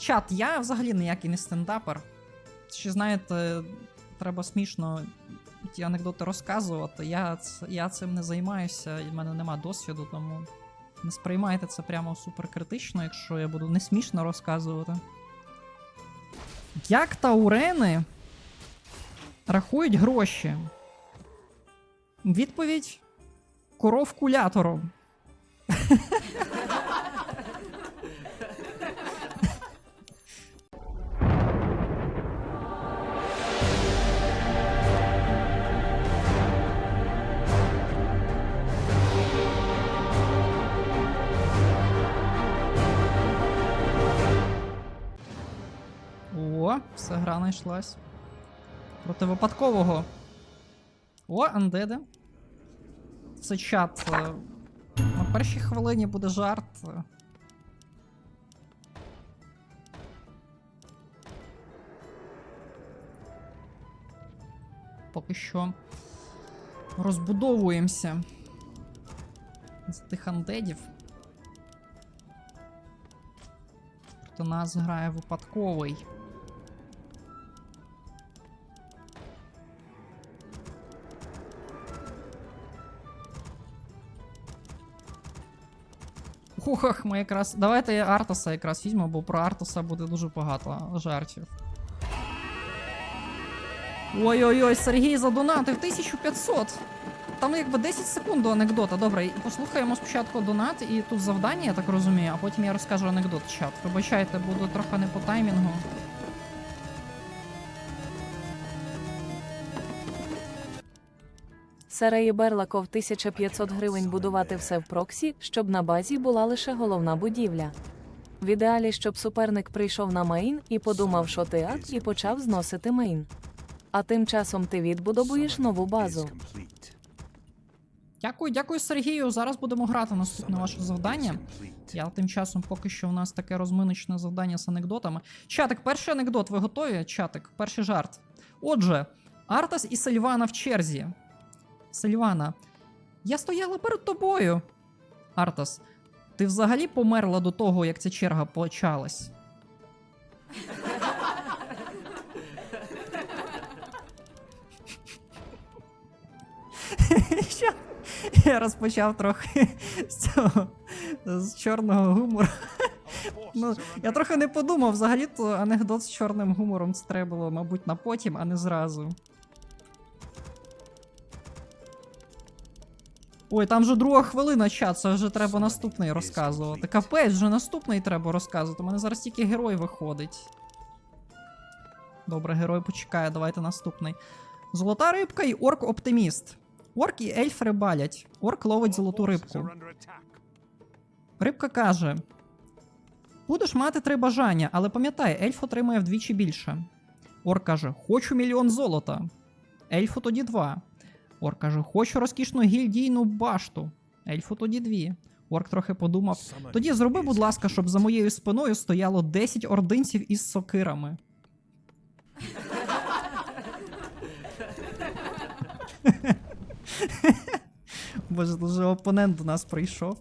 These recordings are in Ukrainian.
Чат, я взагалі ніякий не стендапер. Ще знаєте, треба смішно ті анекдоти розказувати. Я, я цим не займаюся, і в мене нема досвіду, тому не сприймайте це прямо супер критично, якщо я буду не смішно розказувати. Як таурени рахують гроші? Відповідь коровкулятором. Все гра знайшлась. Проти випадкового. О, андеде. Це чат. е, На першій хвилині буде жарт. Поки що розбудовуємося з тих андедів. Проти нас грає випадковий. Ох, ми якраз. Давайте Артаса якраз візьмемо, бо про Артаса буде дуже багато жартів. Ой-ой-ой, Сергій задонатив 1500. Там якби 10 секунд до анекдота. Добре, послухаємо спочатку донат і тут завдання, я так розумію, а потім я розкажу анекдот чат. Вибачайте, буду трохи не по таймінгу. Сареї Берлаков 1500 гривень будувати все в проксі, щоб на базі була лише головна будівля. В ідеалі, щоб суперник прийшов на мейн і подумав, що ти ад, і почав зносити мейн. А тим часом ти відбудовуєш нову базу. Дякую, дякую, Сергію. Зараз будемо грати наступне ваше завдання. Я тим часом поки що у нас таке розминочне завдання з анекдотами. Чатик, перший анекдот, ви готові? Чатик, перший жарт. Отже, Артас і Сильвана в черзі. Сильвана, я стояла перед тобою. Артас, ти взагалі померла до того, як ця черга почалась? Що? Я розпочав трохи з цього з чорного гумору. Ну, я трохи не подумав, взагалі-то анекдот з чорним гумором це треба було, мабуть, на потім, а не зразу. Ой, там вже друга хвилина чат, це вже треба наступний розказувати. Капець, вже наступний треба розказувати. У мене зараз тільки герой виходить. Добре, герой почекає, давайте наступний. Золота рибка і орк оптиміст. Орк і ельф рибалять. Орк ловить золоту рибку. Рибка каже: Будеш мати три бажання, але пам'ятай, ельф отримає вдвічі більше. Орк каже: Хочу мільйон золота. Ельфу тоді два. Орк каже: Хочу розкішну гільдійну башту. Ельфу тоді дві. Орк трохи подумав. Тоді зроби, будь ласка, щоб за моєю спиною стояло 10 ординців із сокирами. Боже, дуже опонент до нас прийшов.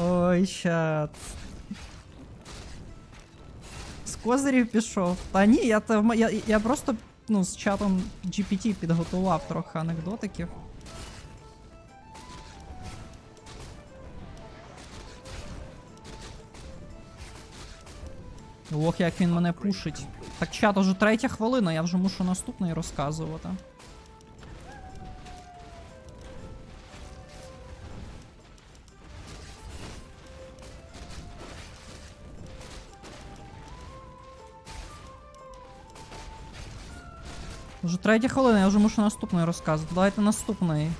Ой, чат. Козирів пішов. Та ні, я, я, я просто ну, з чатом GPT підготував трохи анекдотиків. Ох, як він мене пушить. Так, чат, уже третя хвилина, я вже мушу наступний розказувати. Уже третя хвилина, я вже мушу наступний розказувати. Давайте наступний.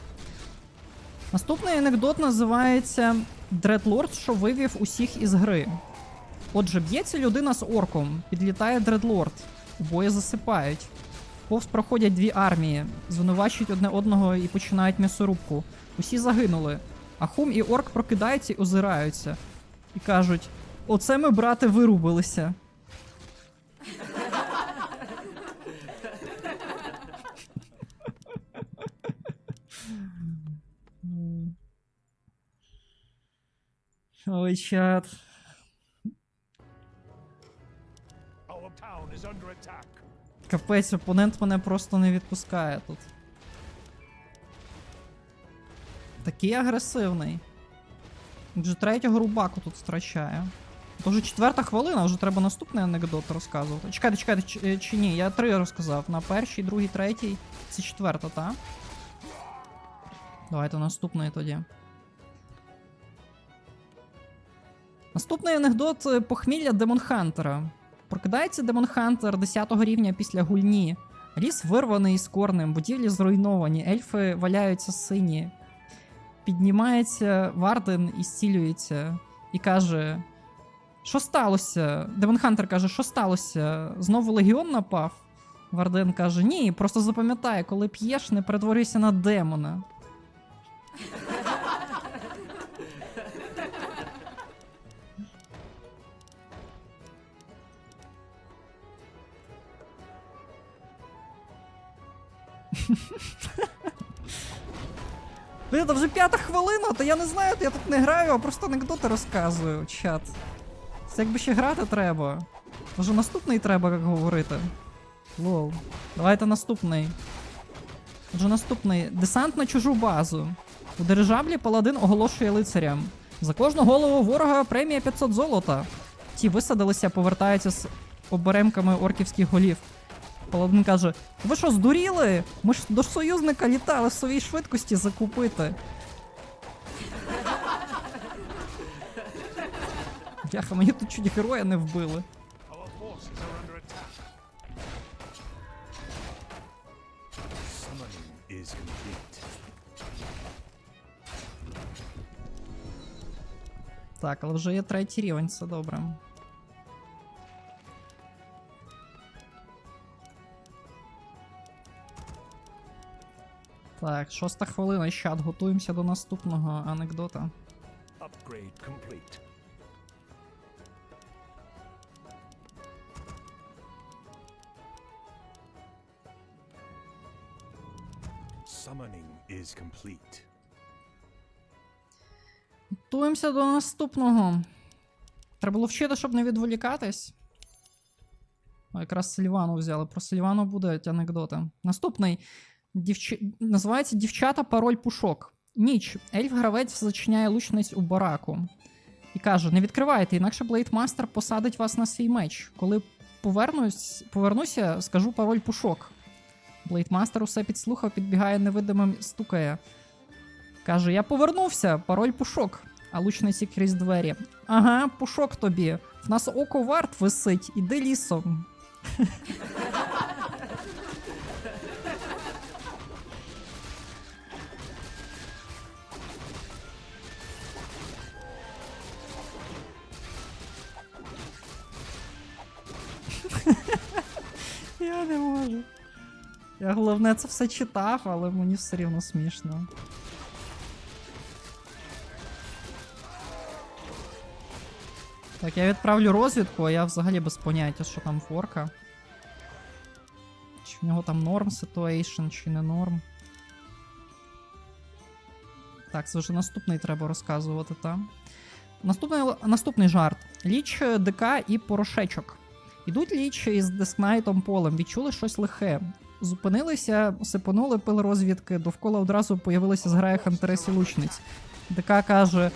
Наступний анекдот називається Дредлорд, що вивів усіх із гри. Отже, б'ється людина з орком, підлітає Дредлорд, обоє засипають. Повз проходять дві армії, звинувачують одне одного і починають м'ясорубку. Усі загинули. А Хум і орк прокидаються і озираються. І кажуть: Оце ми, брате, вирубилися. Ой, чат. Капець, опонент мене просто не відпускає тут. Такий агресивний. Вже третього рубаку тут втрачає. То вже четверта хвилина, вже треба наступний анекдот розказувати. Чекайте, чекайте, чи, е, чи ні, я три розказав. На перший, другий, третій. Це четверта, та? Давайте наступний тоді. Наступний анекдот е, похмілля Демон Хантера. Прокидається Демон Хантер 10 рівня після гульні. Ліс вирваний із корнем, будівлі зруйновані, ельфи валяються сині. Піднімається Варден і зцілюється. І каже: Що сталося? Демон Хантер каже, що сталося? Знову легіон напав? Варден каже: Ні, просто запам'ятай, коли п'єш, не перетворюйся на демона. Це вже п'ята хвилина, то я не знаю, то я тут не граю, а просто анекдоти розказую, чат. Це якби ще грати треба. Може наступний треба, як говорити. Лол. Давайте наступний. Отже, наступний. Десант на чужу базу. У дирижаблі паладин оголошує лицарям. За кожну голову ворога премія 500 золота. Ті висадилися, повертаються з оберемками орківських голів. Паладин каже: Ви що, здуріли? Ми ж до союзника літали в своїй швидкості закупити. Бляха, мені тут чуть героя не вбили. Так, але вже є третій рівень, це добре. Так, шоста хвилина, чат, готуємося до наступного анекдота. Summoning is complete. Готуємося до наступного. Треба було вчити, щоб не відволікатись. О, якраз Сильвану взяли. Про Сильвану будуть анекдоти. Наступний. Дівч... Називається Дівчата пароль пушок. Ніч. Ельф-гравець зачиняє лучниць у бараку. І каже: не відкривайте, інакше Блейдмастер посадить вас на свій меч. Коли повернусь, повернуся, скажу пароль пушок. Блейдмастер усе підслухав, підбігає невидимим, стукає. Каже: Я повернувся, пароль пушок. А лучниці крізь двері. Ага, пушок тобі. В нас око варт висить, іди лісом. Я не можу. Я головне це все читав, але мені все рівно смішно. Так, я відправлю розвідку, а я взагалі без поняття, що там форка. Чи в нього там норм ситуейшн, чи не норм. Так, це вже наступний треба розказувати, там. Наступний, наступний жарт. Ліч ДК і порошечок. Ідуть лічі із Деснайтом полем, відчули щось лихе. Зупинилися, сипонули пил розвідки, довкола одразу появилися зграя хантересі лучниць. ДК каже: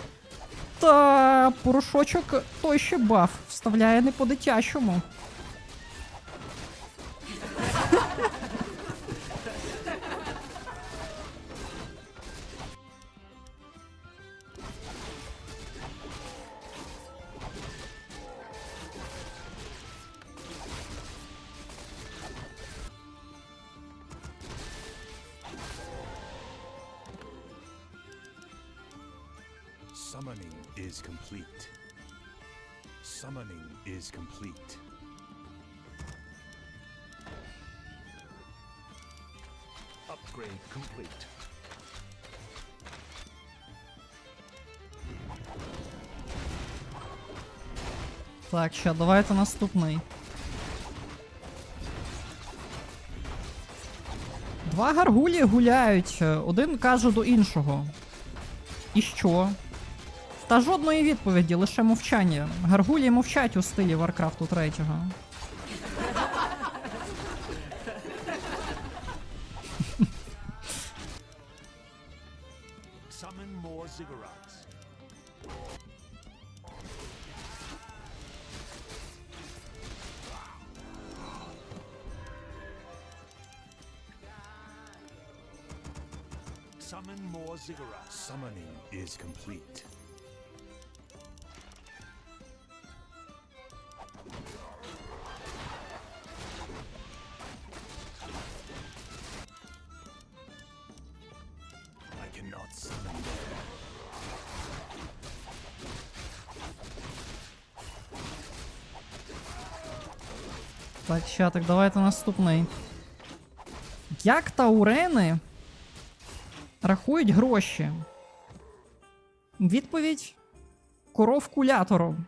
Та порошочок той ще баф, вставляє не по-дитячому. Summoning is complete. Summoning is complete. Upgrade complete. Так, ще давайте наступний. Два гаргулі гуляють, е, один каже до іншого. І що? Та жодної відповіді, лише мовчання. Гаргулі мовчать у стилі Варкрафту 3. Summon more ziggurats. Summoning is complete. Так, ща, так давайте наступний. Як таурени рахують гроші? Відповідь коров кулятором.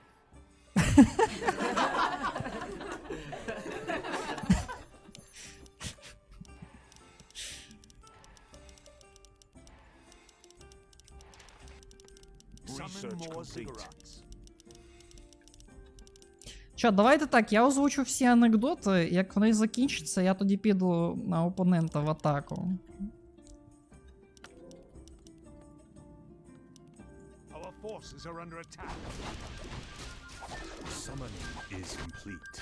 Summon Що, давайте так, я озвучу всі анекдоти. Як вони закінчаться, я тоді піду на опонента в атаку. Our forces are under attack. Summoning is complete.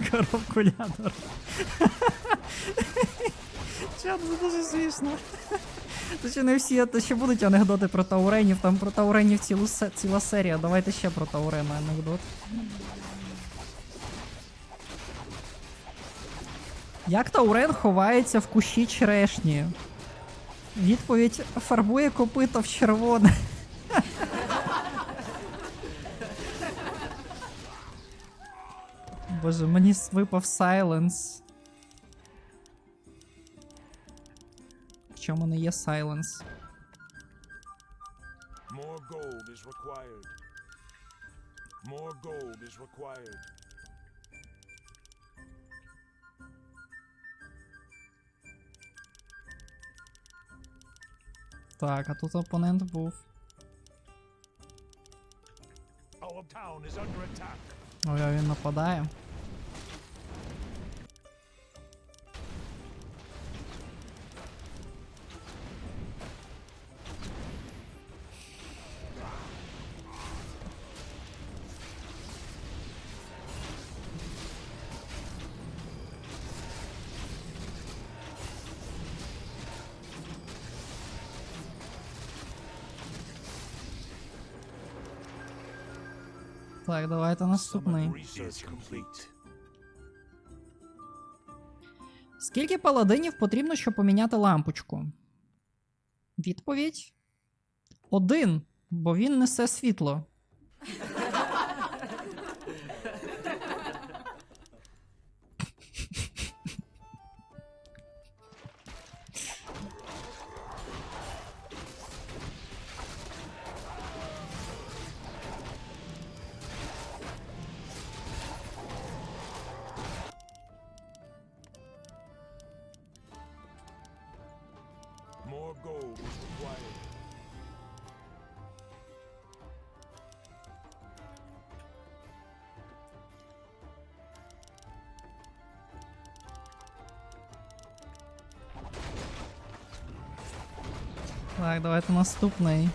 Коров кулятор. Чат, це дуже смішно. Ще не всі, ще будуть анекдоти про тауренів, там про тауренів цілу, ціла серія. Давайте ще про таурена анекдот. Як таурен ховається в кущі черешні? Відповідь фарбує копито в червоне. Боже, мені випав сайленс. Чому не є сайленс? More gold is required. More gold is required. Так, а тут опонент був. Ой, а він нападає. Так, давайте наступний. Скільки паладинів потрібно, щоб поміняти лампочку? Відповідь: Один, бо він несе світло. Gold is required. Так, давайте наступний.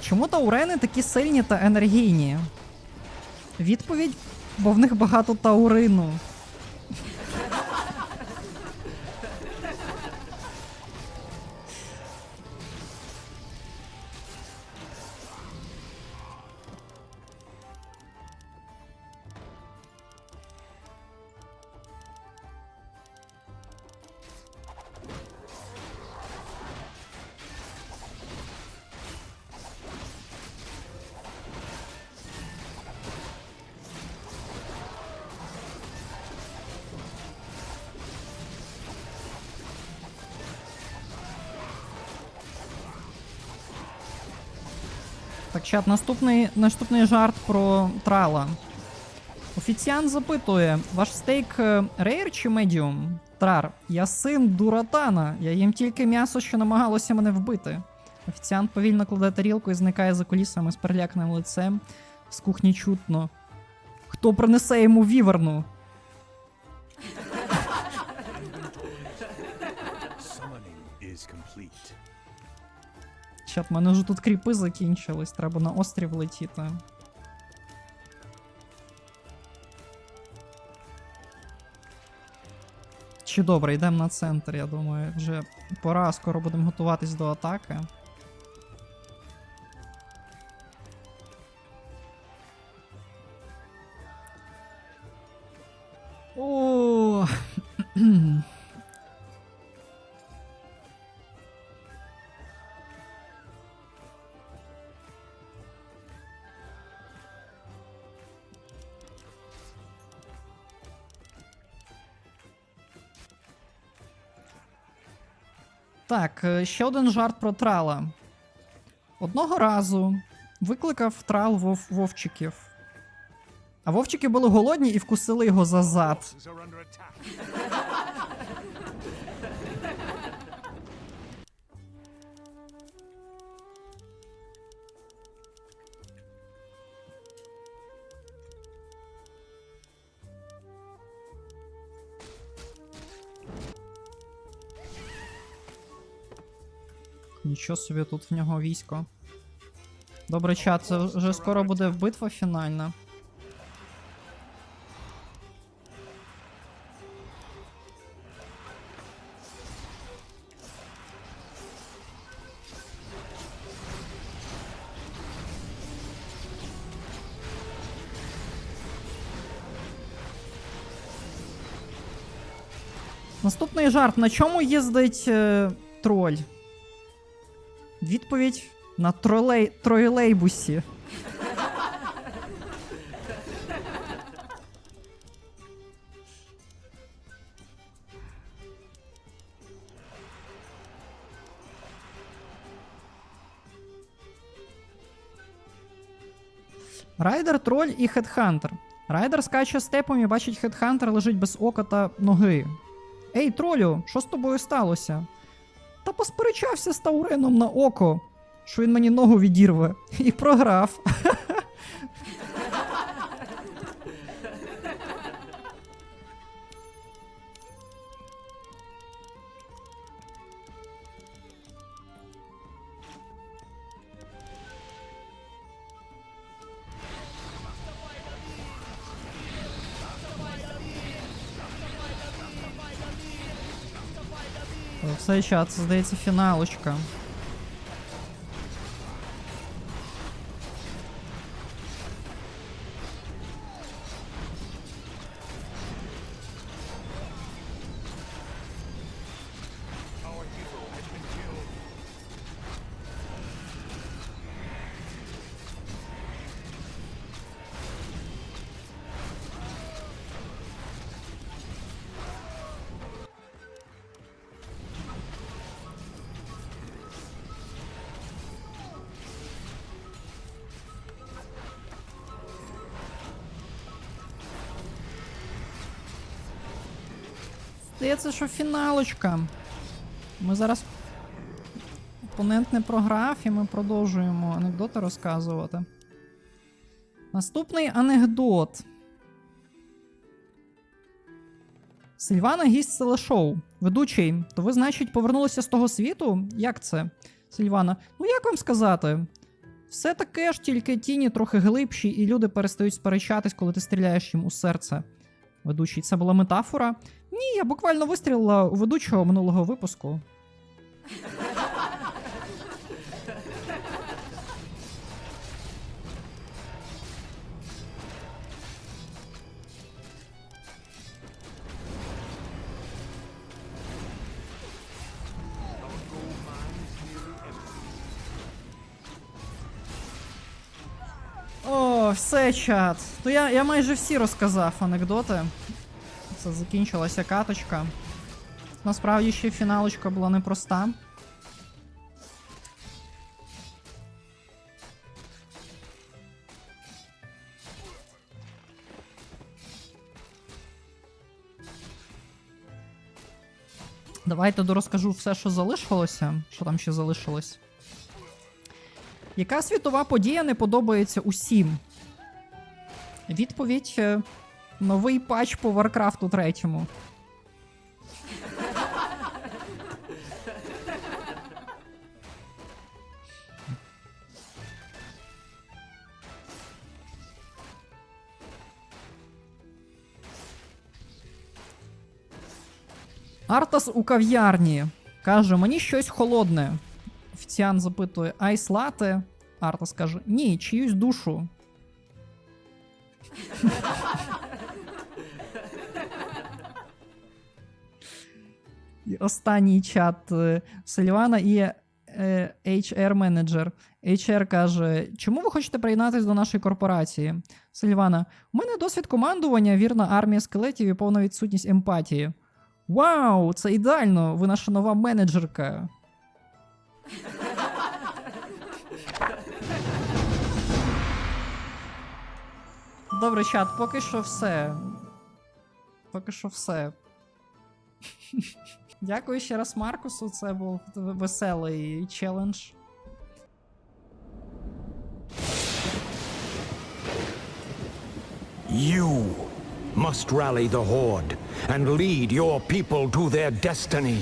Чому таурени такі сильні та енергійні? Відповідь, бо в них багато таурину. Так, чат, наступний, наступний жарт про трала. Офіціант запитує: ваш стейк рейр чи медіум? Трар, я син дуратана. Я їм тільки м'ясо, що намагалося мене вбити. Офіціант повільно кладе тарілку і зникає за кулісами з переляканим лицем. З кухні чутно. Хто принесе йому віверну? Is complete. Чат, мене вже тут кріпи закінчились, треба на острів летіти. Чи добре, йдемо на центр, я думаю. Вже пора, скоро будемо готуватись до атаки. Так, е, ще один жарт про трала. Одного разу викликав трал вов вовчиків. А вовчики були голодні і вкусили його за зад. Нічого собі тут в нього військо. Добре, чат, це вже скоро буде битва фінальна. Наступний жарт. На чому їздить е, троль? Відповідь на тролей... тройлейбусі. Райдер, троль і хедхантер. Райдер скаче степом і бачить хедхантер лежить без ока та ноги. Ей, тролю, що з тобою сталося? Та посперечався з Тауреном на око, що він мені ногу відірве, і програв. Все чат, це. Здається, що фіналочка. Ми зараз. Опонент не програв, і ми продовжуємо анекдоти розказувати. Наступний анекдот. Сильвана гість телешоу. Ведучий, то ви, значить, повернулися з того світу? Як це? Сильвана. Ну як вам сказати? Все таке ж, тільки тіні трохи глибші, і люди перестають сперечатись, коли ти стріляєш їм у серце. Ведучий, це була метафора. Ні, я буквально вистрілила у ведучого минулого випуску. О, все, чат. То я, я майже всі розказав анекдоти. Все, закінчилася каточка. Насправді ще фіналочка була непроста. Давайте дорозкажу все, що залишилося. Що там ще залишилось? Яка світова подія не подобається усім? Відповідь е, новий патч по Варкрафту третьому. Артас у кав'ярні. Каже, мені щось холодне. Офіціант запитує, айс лате. Артас каже, ні, чиюсь душу. Останній чат е, Сильвана і е, HR менеджер. HR каже: Чому ви хочете приєднатися до нашої корпорації? Сильвана, у мене досвід командування, вірна армія скелетів і повна відсутність емпатії. Вау, це ідеально! Ви наша нова менеджерка. Добре, чат, поки що все. Поки що все. Дякую ще раз Маркусу. Це був веселий челендж. You must rally the Horde and lead your people to their destiny.